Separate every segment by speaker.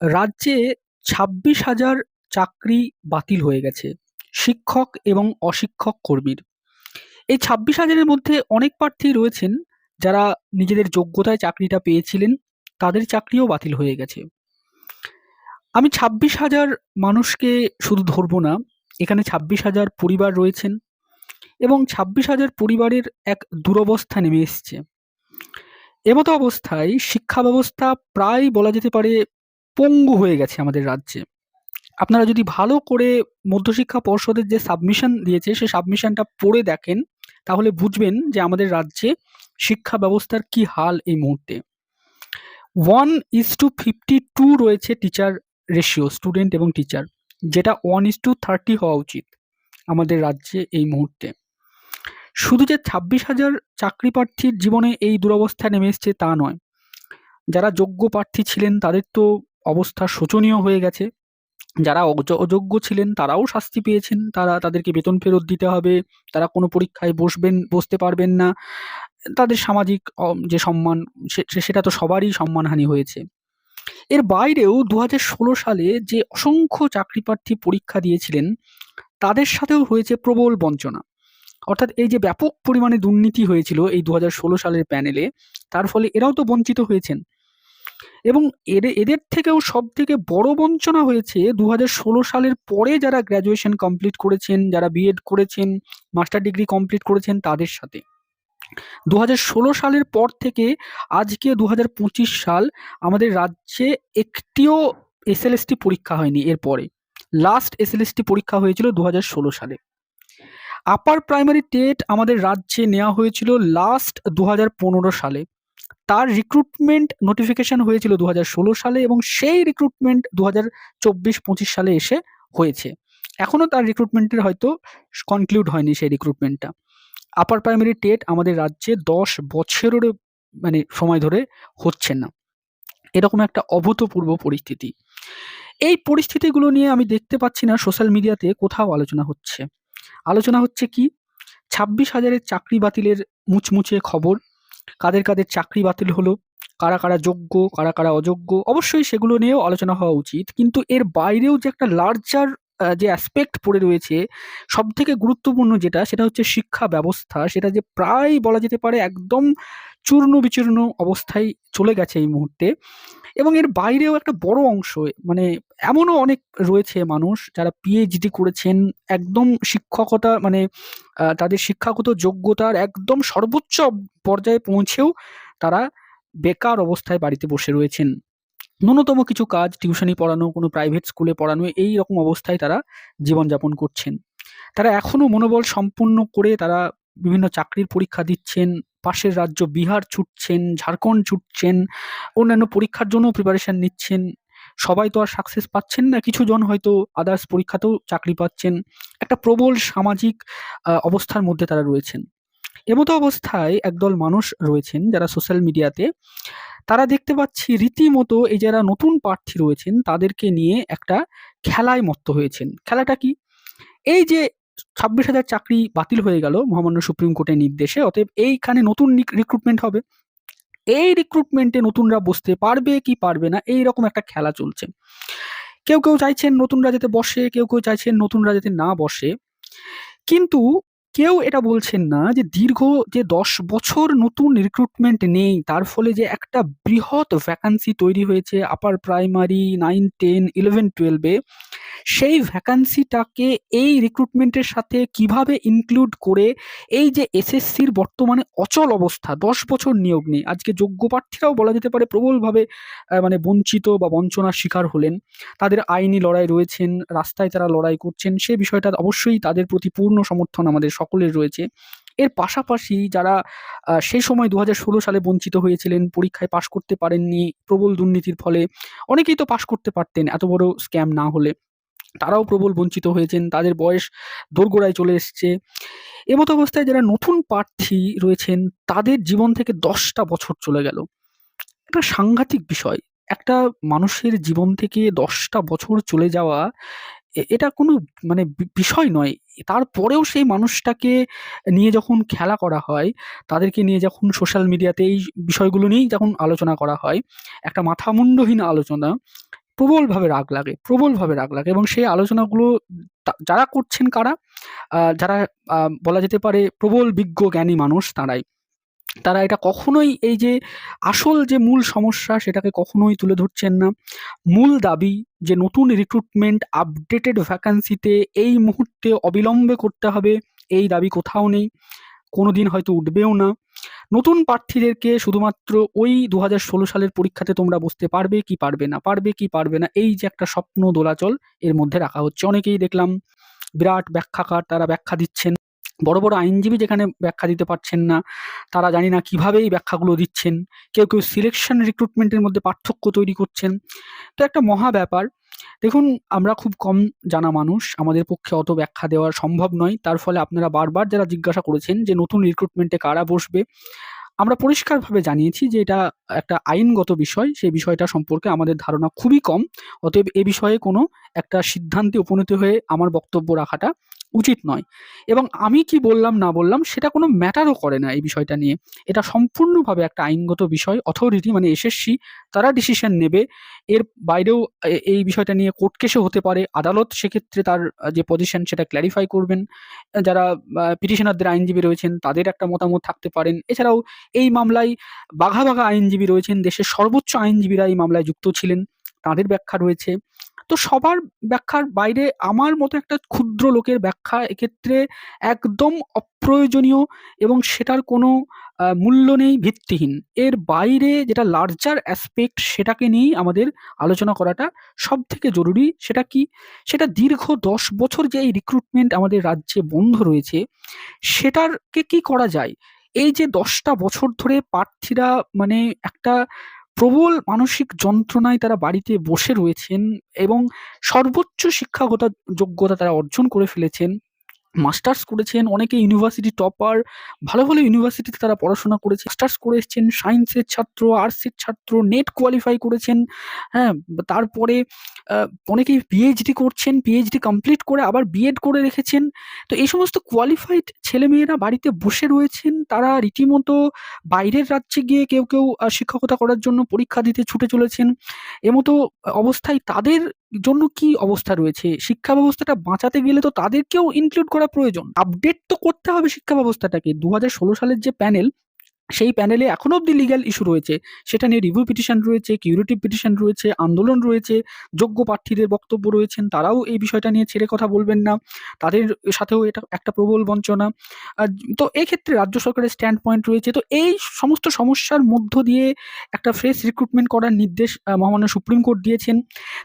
Speaker 1: রাজ্যে ছাব্বিশ হাজার চাকরি বাতিল হয়ে গেছে, শিক্ষক এবং অশিক্ষক কর্মীর। এই ছাব্বিশ হাজারের মধ্যে অনেক প্রার্থী রয়েছেন যারা নিজেদের যোগ্যতায় চাকরিটা পেয়েছিলেন, তাদের চাকরিও বাতিল হয়ে গেছে। আমি ছাব্বিশ হাজার মানুষকে শুধু ধরবো না, এখানে ছাব্বিশ হাজার পরিবার রয়েছেন এবং ছাব্বিশ হাজার পরিবারের এক দুরবস্থা নেমে এসছে। এমতো অবস্থায় শিক্ষা ব্যবস্থা প্রায় বলা যেতে পারে পঙ্গু হয়ে গেছে আমাদের রাজ্যে। আপনারা যদি ভালো করে মধ্যশিক্ষা পর্ষদের যে সাবমিশন দিয়েছে সেই সাবমিশনটা পড়ে দেখেন, তাহলে বুঝবেন যে আমাদের রাজ্যে শিক্ষা ব্যবস্থার কি হাল এই মুহূর্তে। One is to fifty two রয়েছে টিচার রেশিও স্টুডেন্ট এবং টিচার যেটা ওয়ান ইজ টু থার্টি হওয়া উচিত আমাদের রাজ্যে এই মুহূর্তে। শুধু যে ছাব্বিশ হাজার চাকরি প্রার্থীর জীবনে এই দুরবস্থা নেমে এসছে তা নয়, যারা যোগ্য প্রার্থী ছিলেন তাদের তো অবস্থা শোচনীয় হয়ে গেছে। যারা অযোগ্য ছিলেন তারাও শাস্তি পেয়েছেন। তারা তাদেরকে বেতন ফেরত দিতে হবে। তারা কোনো পরীক্ষায় বসবেন, বসতে পারবেন না। তাদের সামাজিক যে সম্মান সেটা তো সবারই সম্মানহানি হয়েছে। এর বাইরেও দু সালে যে অসংখ্য চাকরি প্রার্থী পরীক্ষা দিয়েছিলেন, তাদের সাথেও হয়েছে প্রবল বঞ্চনা। অর্থাৎ এই যে ব্যাপক পরিমাণে দুর্নীতি হয়েছিল এই দু সালের প্যানেলে, তার ফলে এরাও তো বঞ্চিত হয়েছেন। এবং এদের এদের থেকেও সব থেকে বড় বঞ্চনা হয়েছে দু সালের পরে যারা গ্র্যাজুয়েশন কমপ্লিট করেছেন, যারা বিএড করেছেন মাস্টার ডিগ্রি কমপ্লিট করেছেন তাদের সাথে। দু সালের পর থেকে আজকে দু সাল আমাদের রাজ্যে একটিও এসএলএসটি পরীক্ষা হয়নি এরপরে লাস্ট এসএলএসটি পরীক্ষা হয়েছিল দু সালে। আপার প্রাইমারি টেট আমাদের রাজ্যে নেওয়া হয়েছিল লাস্ট দু হাজার পনেরো সালে। তার রিক্রুটমেন্ট নোটিফিকেশন হয়েছিল দু হাজার ষোলো সালে এবং সেই রিক্রুটমেন্ট দু হাজার চব্বিশ পঁচিশ সালে এসে হয়েছে। এখনও তার রিক্রুটমেন্টের হয়তো কনক্লুড হয়নি সেই রিক্রুটমেন্টটা আপার প্রাইমারি টেট আমাদের রাজ্যে দশ বছরের মানে সময় ধরে হচ্ছে না। এরকম একটা অভূতপূর্ব পরিস্থিতি। এই পরিস্থিতিগুলো নিয়ে আমি দেখতে পাচ্ছি না সোশ্যাল মিডিয়াতে কোথাও আলোচনা হচ্ছে। আলোচনা হচ্ছে কি? ছাব্বিশ হাজারের চাকরি বাতিলের মুচমুচে খবর কাদের কাদের চাকরি বাতিল হলো, কারা কারা যোগ্য, কারা কারা অযোগ্য, অবশ্যই সেগুলো নিয়েও আলোচনা হওয়া উচিত। কিন্তু এর বাইরেও যে একটা লার্জার যে অ্যাসপেক্ট পড়ে রয়েছে সব থেকে গুরুত্বপূর্ণ যেটা, সেটা হচ্ছে শিক্ষা ব্যবস্থা। সেটা যে প্রায় বলা যেতে পারে একদম চূর্ণ বিচূর্ণ অবস্থায় চলে গেছে এই মুহূর্তে। এবং এর বাইরেও একটা বড় অংশ মানে এমনও অনেক রয়েছে মানুষ যারা পিএইচডি করেছেন, একদম শিক্ষকতা মানে তাদের শিক্ষাগত যোগ্যতার একদম সর্বোচ্চ পর্যায়ে পৌঁছেও তারা বেকার অবস্থায় বাড়িতে বসে রয়েছেন। ন্যূনতম কিছু কাজ, টিউশনি পড়ানো, কোনো প্রাইভেট স্কুলে পড়ানো, এই রকম অবস্থায় তারা জীবনযাপন করছেন। তারা এখনও মনোবল সম্পূর্ণ করে তারা বিভিন্ন চাকরির পরীক্ষা দিচ্ছেন, পাশের রাজ্য বিহার ছুটছেন, ঝাড়খণ্ড ছুটছেন, অন্যান্য পরীক্ষার জন্য প্রিপারেশন নিচ্ছেন। সবাই তো আর সাকসেস পাচ্ছেন না কিছু জন হয়তো আদার্স পরীক্ষাতেও চাকরি পাচ্ছেন। একটা প্রবল সামাজিক অবস্থার মধ্যে তারা রয়েছেন। এমতো অবস্থায় একদল মানুষ রয়েছেন যারা সোশ্যাল মিডিয়াতে তারা দেখতে পাচ্ছি রীতিমতো এই যারা নতুন প্রার্থী রয়েছেন, তাদেরকে নিয়ে একটা খেলায় মত্ত হয়েছেন। খেলাটা কি? এই যে ছাব্বিশ হাজার চাকরি বাতিল হয়ে গেল মহামান্য সুপ্রিম কোর্টের নির্দেশে, অতএব এইখানে নতুন রিক্রুটমেন্ট হবে। এই রিক্রুটমেন্টে নতুনরা বসতে পারবে কি পারবে না, এই রকম একটা খেলা চলছে। কেউ কেউ চাইছেন নতুনরা যাতে বসে, কেউ কেউ চাইছেন নতুনরা যাতে না বসে। কিন্তু কেউ এটা বলছেন না যে দীর্ঘ যে দশ বছর নতুন রিক্রুটমেন্ট নেই, তার ফলে যে একটা বৃহৎ ভ্যাকান্সি তৈরি হয়েছে upper primary nine ten eleven টুয়েলভে সেই ভ্যাকান্সিটাকে এই রিক্রুটমেন্টের সাথে কীভাবে ইনক্লুড করে এই যে এসএসসির বর্তমানে অচল অবস্থা, দশ বছর নিয়োগ নেই, আজকে যোগ্য প্রার্থীরাও বলা যেতে পারে প্রবলভাবে মানে বঞ্চিত বা বঞ্চনার শিকার হলেন। তাদের আইনি লড়াই রয়েছেন, রাস্তায় তারা লড়াই করছেন, সে বিষয়টা অবশ্যই তাদের প্রতি পূর্ণ সমর্থন আমাদের সকলের রয়েছে। এর পাশাপাশি যারা সেই সময় দু হাজার ষোলো সালে বঞ্চিত হয়েছিলেন, পরীক্ষায় পাশ করতে পারেননি, প্রবল দুর্নীতির ফলে অনেকেই তো পাশ করতে পারতেন, এত বড় স্ক্যাম না হলে। তারাও প্রবল বঞ্চিত হয়েছেন, তাদের বয়স দোরগোড়ায় চলে এসছে। এমতো অবস্থায় যারা নতুন প্রার্থী রয়েছেন, তাদের জীবন থেকে দশটা বছর চলে গেল। একটা সাংঘাতিক বিষয়, একটা মানুষের জীবন থেকে দশটা বছর চলে যাওয়া এটা কোনো মানে বিষয় নয়। তারপরেও সেই মানুষটাকে নিয়ে যখন খেলা করা হয়, তাদেরকে নিয়ে যখন সোশ্যাল মিডিয়াতে এই বিষয়গুলো নিয়েই যখন আলোচনা করা হয়, একটা মাথামুন্ডহীন আলোচনা প্রবলভাবে রাগ লাগে, প্রবলভাবে রাগ লাগে এবং সেই আলোচনাগুলো যারা করছেন কারা? যারা বলা যেতে পারে প্রবল, বিজ্ঞ, জ্ঞানী মানুষ তারাই। তারা এটা কখনোই এই যে আসল যে মূল সমস্যা সেটাকে কখনোই তুলে ধরছেন না। মূল দাবি যে নতুন রিক্রুটমেন্ট আপডেটেড ভ্যাকান্সিতে এই মুহূর্তে অবিলম্বে করতে হবে, এই দাবি কোথাও নেই। কোনো দিন হয়তো উঠবেও না। নতুন প্রার্থীদেরকে শুধুমাত্র ওই দু হাজার ষোলো সালের পরীক্ষাতে তোমরা বসতে পারবে কি পারবে না, পারবে কি পারবে না, এই যে একটা স্বপ্ন দোলাচল এর মধ্যে রাখা হচ্ছে। অনেকেই দেখলাম বিরাট ব্যাখ্যাকার তারা ব্যাখ্যা দিচ্ছেন, বড় বড় আইনজীবী যেখানে ব্যাখ্যা দিতে পারছেন না, তারা জানি না কীভাবে এই ব্যাখ্যাগুলো দিচ্ছেন, কেউ কেউ সিলেকশন রিক্রুটমেন্টের মধ্যে পার্থক্য তৈরি করছেন। তো একটা মহা ব্যাপার দেখুন, আমরা খুব কম জানা মানুষ, আমাদের পক্ষে অত ব্যাখ্যা দেওয়া সম্ভব নয়। তার ফলে আপনারা বারবার যারা জিজ্ঞাসা করেছেন যে নতুন রিক্রুটমেন্টে কারা বসবে, আমরা পরিষ্কারভাবে জানিয়েছি যে এটা একটা আইনগত বিষয় সেই বিষয়টা সম্পর্কে আমাদের ধারণা খুবই কম। অতএব এ বিষয়ে কোনো একটা সিদ্ধান্তে উপনীত হয়ে আমার বক্তব্য রাখাটা উচিত নয়। এবং আমি কি বললাম, না বললাম, সেটা কোনো ম্যাটারও করে না এই বিষয়টা নিয়ে। এটা সম্পূর্ণভাবে একটা আইনগত বিষয় অথরিটি মানে এসএসসি, তারা ডিসিশন নেবে। এর বাইরেও এই বিষয়টা নিয়ে কোর্ট কেসও হতে পারে। আদালত সেক্ষেত্রে তার যে পজিশন সেটা ক্ল্যারিফাই করবেন। যারা পিটিশনারদের আইনজীবী রয়েছেন, তাদের একটা মতামত থাকতে পারেন। এছাড়াও এই মামলায় বাঘা বাঘা আইনজীবী রয়েছেন। দেশের সর্বোচ্চ আইনজীবীরা এই মামলায় যুক্ত ছিলেন। তাদের ব্যাখ্যা রয়েছে। তো সবার ব্যাখ্যার বাইরে আমার মতো একটা ক্ষুদ্র লোকের ব্যাখ্যা এক্ষেত্রে একদম অপ্রয়োজনীয় এবং সেটার কোনো মূল্য নেই, ভিত্তিহীন। এর বাইরে যেটা লার্জার অ্যাসপেক্ট সেটাকে নিয়েই আমাদের আলোচনা করাটা সব থেকে জরুরি। সেটা কি? সেটা দীর্ঘ দশ বছর যে এই রিক্রুটমেন্ট আমাদের রাজ্যে বন্ধ রয়েছে, সেটারকে কি করা যায়? এই যে দশটা বছর ধরে প্রার্থীরা মানে একটা প্রবল মানসিক যন্ত্রণায় তারা বাড়িতে বসে রয়েছেন এবং সর্বোচ্চ শিক্ষাগত যোগ্যতা তারা অর্জন করে ফেলেছেন। মাস্টার্স করেছেন, অনেকে ইউনিভার্সিটি টপার, ভালো ভালো ইউনিভার্সিটিতে তারা পড়াশোনা করেছে। মাস্টার্স করে এসছেন, সায়েন্সের ছাত্র, আর্টসের ছাত্র, নেট কোয়ালিফাই করেছেন হ্যাঁ তারপরে অনেকেই পিএইচডি করছেন পিএইচডি কমপ্লিট করে আবার বিএড করে রেখেছেন। তো এই সমস্ত কোয়ালিফাইড ছেলেমেয়েরা বাড়িতে বসে রয়েছেন, তারা রীতিমতো বাইরের রাজ্যে গিয়ে কেউ কেউ শিক্ষকতা করার জন্য পরীক্ষা দিতে ছুটে চলেছেন। এমতো অবস্থায় তাদের জন্য কি অবস্থা রয়েছে? শিক্ষা ব্যবস্থাটা বাঁচাতে গেলে তো তাদেরকেও ইনক্লুড করা প্রয়োজন। আপডেট তো করতে হবে শিক্ষা ব্যবস্থাটাকে। দু হাজার ষোলো সালের যে প্যানেল সেই প্যানেলে এখনও অবধি লিগ্যাল ইস্যু রয়েছে। সেটা নিয়ে রিভিউ পিটিশন রয়েছে কিউরিটিভ পিটিশন রয়েছে, আন্দোলন রয়েছে, যোগ্য প্রার্থীদের বক্তব্য রয়েছেন, তারাও এই বিষয়টা নিয়ে ছেড়ে কথা বলবেন না। তাদের সাথেও এটা একটা প্রবল বঞ্চনা। তো এক্ষেত্রে রাজ্য সরকারের স্ট্যান্ড পয়েন্ট রয়েছে। তো এই সমস্ত সমস্যার মধ্য দিয়ে একটা ফ্রেশ রিক্রুটমেন্ট করার নির্দেশ মহামান্য সুপ্রিম কোর্ট দিয়েছেন।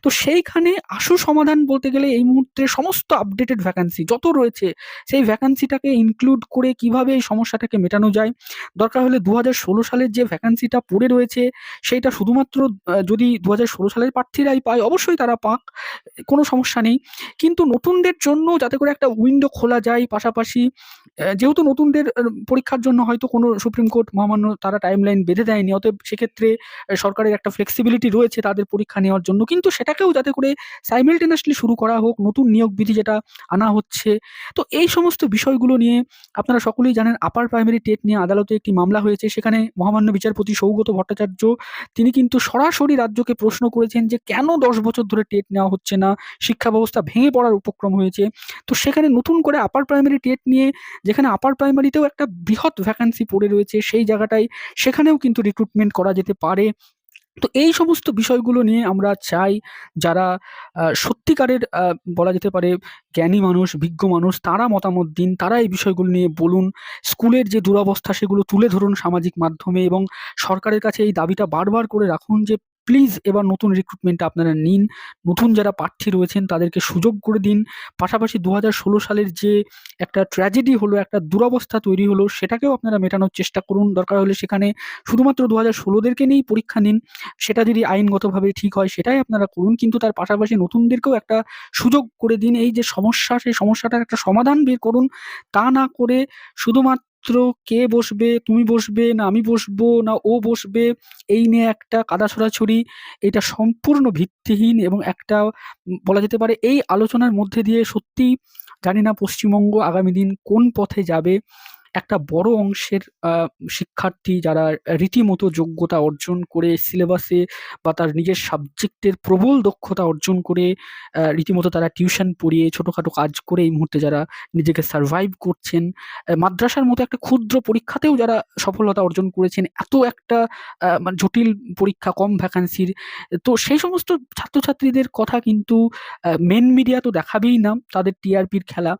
Speaker 1: তো সেইখানে আশু সমাধান বলতে গেলে এই মুহূর্তে সমস্ত আপডেটেড ভ্যাকান্সি যত রয়েছে, সেই ভ্যাকান্সিটাকে ইনক্লুড করে কীভাবে এই সমস্যাটাকে মেটানো যায়? দরকার হলে দু হাজার ষোলো সালের যে ভ্যাকান্সিটা পড়ে রয়েছে, সেইটা শুধুমাত্র যদি দু হাজার ষোলো সালের প্রার্থীরাই পায়, অবশ্যই তারা পাক, কোনো সমস্যা নেই। কিন্তু নতুনদের জন্য যাতে করে একটা উইন্ডো খোলা যায় পাশাপাশি যেহেতু নতুনদের পরীক্ষার জন্য হয়তো কোনো সুপ্রিম কোর্ট, মহামান্য তারা টাইমলাইন বেঁধে দেয়নি, অতএব সেক্ষেত্রে সরকারের একটা ফ্লেক্সিবিলিটি রয়েছে তাদের পরীক্ষা নেওয়ার জন্য। কিন্তু সেটাকেও যাতে করে সাইমেলটেনিয়াসলি শুরু করা হোক, নতুন নিয়োগ বিধি যেটা আনা হচ্ছে। তো এই সমস্ত বিষয়গুলো নিয়ে আপনারা সকলেই জানেন আপার প্রাইমারি টেট নিয়ে আদালতে একটি মামলা হয়েছে। সেখানে মহামান্য বিচারপতি সৌগত ভট্টাচার্য, তিনি কিন্তু সরাসরি রাজ্যকে প্রশ্ন করেছেন যে, কেন দশ বছর ধরে টেট নেওয়া হচ্ছে না? শিক্ষা ব্যবস্থা ভেঙে পড়ার উপক্রম হয়েছে। তো সেখানে নতুন করে আপার প্রাইমারি টেট নিয়ে, যেখানে আপার প্রাইমারিতেও একটা বৃহৎ ভ্যাকান্সি পড়ে রয়েছে, সেই জায়গাটায় সেখানেও কিন্তু রিক্রুটমেন্ট করা যেতে পারে। তো এই সমস্ত বিষয়গুলো নিয়ে আমরা চাই যারা সত্যিকারের বলা যেতে পারে, জ্ঞানী মানুষ, বিজ্ঞ মানুষ, তারা মতামত দিন, তারা এই বিষয়গুলো নিয়ে বলুন। স্কুলের যে দুরবস্থা, সেগুলো তুলে ধরুন সামাজিক মাধ্যমে এবং সরকারের কাছে এই দাবিটা বারবার করে রাখুন যে প্লিজ এবার নতুন রিক্রুটমেন্টটা আপনারা নিন। নতুন যারা প্রার্থী রয়েছেন, তাদেরকে সুযোগ করে দিন। পাশাপাশি দু হাজার ষোলো সালের যে একটা ট্র্যাজেডি হলো, একটা দুরবস্থা তৈরি হলো, সেটাকেও আপনারা মেটানোর চেষ্টা করুন। দরকার হলে সেখানে শুধুমাত্র দু হাজার ষোলোদেরকে নিয়েই পরীক্ষা নিন। সেটা যদি আইনগতভাবে ঠিক হয়, সেটাই আপনারা করুন। কিন্তু তার পাশাপাশি নতুনদেরকেও একটা সুযোগ করে দিন। এই যে সমস্যা, সেই সমস্যাটার একটা সমাধান বের করুন। তা না করে শুধুমাত্র কে বসবে, তুমি বসবে, না আমি বসবো, না ও বসবে, এই নিয়ে একটা কাদা ছড়াছড়ি এটা সম্পূর্ণ ভিত্তিহীন এবং একটা বলা যেতে পারে এই আলোচনার মধ্যে দিয়ে সত্যি জানি না পশ্চিমবঙ্গ আগামী দিন কোন পথে যাবে। একটা বড় অংশের শিক্ষার্থী যারা রীতিমতো যোগ্যতা অর্জন করে সিলেবাসে বা তার নিজের সাবজেক্টের প্রবল দক্ষতা অর্জন করে রীতিমতো তারা টিউশন পড়িয়ে ছোটোখাটো কাজ করে এই মুহূর্তে যারা নিজেকে সারভাইভ করছেন। মাদ্রাসার মতো একটা ক্ষুদ্র পরীক্ষাতেও যারা সফলতা অর্জন করেছেন। এত একটা মানে জটিল পরীক্ষা, কম ভ্যাকান্সির। তো সেই সমস্ত ছাত্রছাত্রীদের কথা কিন্তু মেন মিডিয়া তো দেখাবেই না, তাদের টিআরপির খেলা।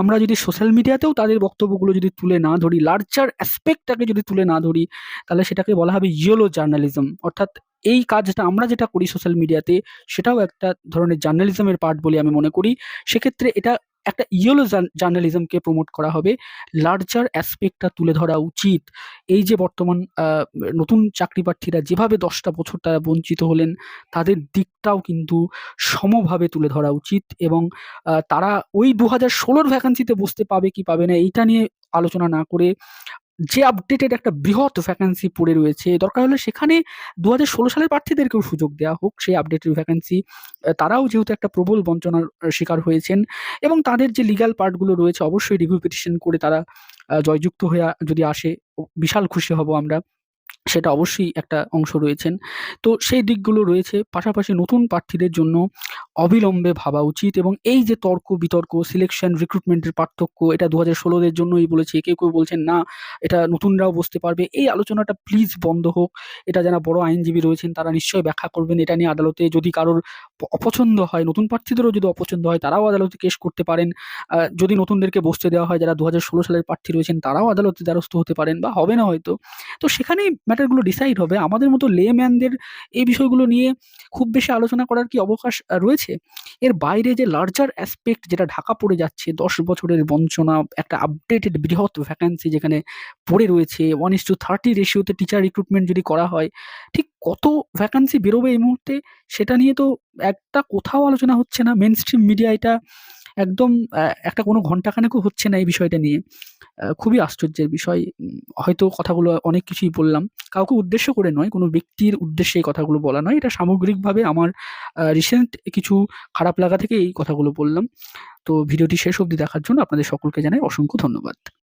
Speaker 1: আমরা যদি সোশ্যাল মিডিয়াতেও তাদের বক্তব্যগুলো যদি তুলে না ধরি, লার্জার অ্যাসপেক্টটাকে যদি তুলে না ধরি, তাহলে সেটাকে বলা হবে ইয়েলো জার্নালিজম। অর্থাৎ এই কাজটা আমরা যেটা করি সোশ্যাল মিডিয়াতে সেটাও একটা ধরনের জার্নালিজমের পার্ট বলে আমি মনে করি। সেক্ষেত্রে এটা একটা ইয়েলো জার্নালিজমকে প্রমোট করা হবে। লার্জার অ্যাসপেক্টটা তুলে ধরা উচিত। এই যে বর্তমান নতুন চাকরি প্রার্থীরা যেভাবে দশটা বছর তারা বঞ্চিত হলেন, তাদের দিকটাও কিন্তু সমভাবে তুলে ধরা উচিত এবং তারা ওই দু হাজার ষোলোর ভ্যাকান্সিতে বসতে পাবে কি পাবে না এইটা নিয়ে আলোচনা না করে যে আপডেটেড একটা বৃহৎ ভ্যাকান্সি পড়ে রয়েছে, দরকার হলে সেখানে ২০১৬ সালের প্রার্থীদেরকেও সুযোগ দেওয়া হোক সেই আপডেটের ভ্যাকান্সি। তারাও যেহেতু একটা প্রবল বঞ্চনার শিকার হয়েছেন এবং তাদের যে লিগাল পার্টগুলো রয়েছে অবশ্যই রিভিউ পিটিশন করে তারা জয়যুক্ত হয়ে যদি আসে বিশাল খুশি হব আমরা। সেটা অবশ্যই একটা অংশ রয়েছেন। তো সেই দিকগুলো রয়েছে। পাশাপাশি নতুন প্রার্থীদের জন্য অবিলম্বে ভাবা উচিত এবং এই যে তর্ক-বিতর্ক, সিলেকশন, রিক্রুটমেন্টের পার্থক্য এটা ২০১৬ দের জন্যই বলেছি। কেউ, কেউ বলছেন না এটা নতুনরাও বসতে পারবে। এই আলোচনাটা প্লিজ বন্ধ হোক। এটা যারা বড় আইনজীবী রয়েছেন তারা নিশ্চয়ই ব্যাখ্যা করবেন এটা নিয়ে আদালতে যদি কারোর অপছন্দ হয়, নতুন প্রার্থীদেরও যদি অপছন্দ হয় তারাও আদালতে কেস করতে পারেন। যদি নতুনদেরকে বসতে দেওয়া হয় যারা ২০১৬ সালের প্রার্থী রয়েছেন তারাও আদালতে দ্বারস্থ হতে পারেন বা হবে না হয়তো। তো সেখানেই ম্যাটারগুলো ডিসাইড হবে। আমাদের মতো লে ম্যানদের এই বিষয়গুলো নিয়ে খুব বেশি আলোচনা করার কি অবকাশ রয়েছে? এর বাইরে যে লার্জার অ্যাসপেক্ট যেটা ঢাকা পড়ে যাচ্ছে ১০ বছরের বঞ্চনা, একটা আপডেটেড বৃহৎ ভ্যাকান্সি যেখানে পড়ে রয়েছে 1:30 রেশিওতে টিচার রিক্রুটমেন্ট যদি করা হয়, ঠিক কত ভ্যাকান্সি বেরোবে এই মুহূর্তে সেটা নিয়ে তো একটা কোথাও আলোচনা হচ্ছে না। মেন স্ট্রিম মিডিয়া এটা একদম একটা কোনো ঘন্টাখানেকও হচ্ছে না এই বিষয়টা নিয়ে। খুবই আশ্চর্যের বিষয়। হয়তো কথাগুলো অনেক কিছুই বললাম। কাউকে উদ্দেশ্য করে নয়, কোনো ব্যক্তির উদ্দেশ্যে এই কথাগুলো বলা নয়। এটা সামগ্রিকভাবে আমার রিসেন্ট কিছু খারাপ লাগা থেকে এই কথাগুলো বললাম। তো ভিডিওটি শেষ অবধি দেখার জন্য আপনাদের সকলকে জানাই অসংখ্য ধন্যবাদ।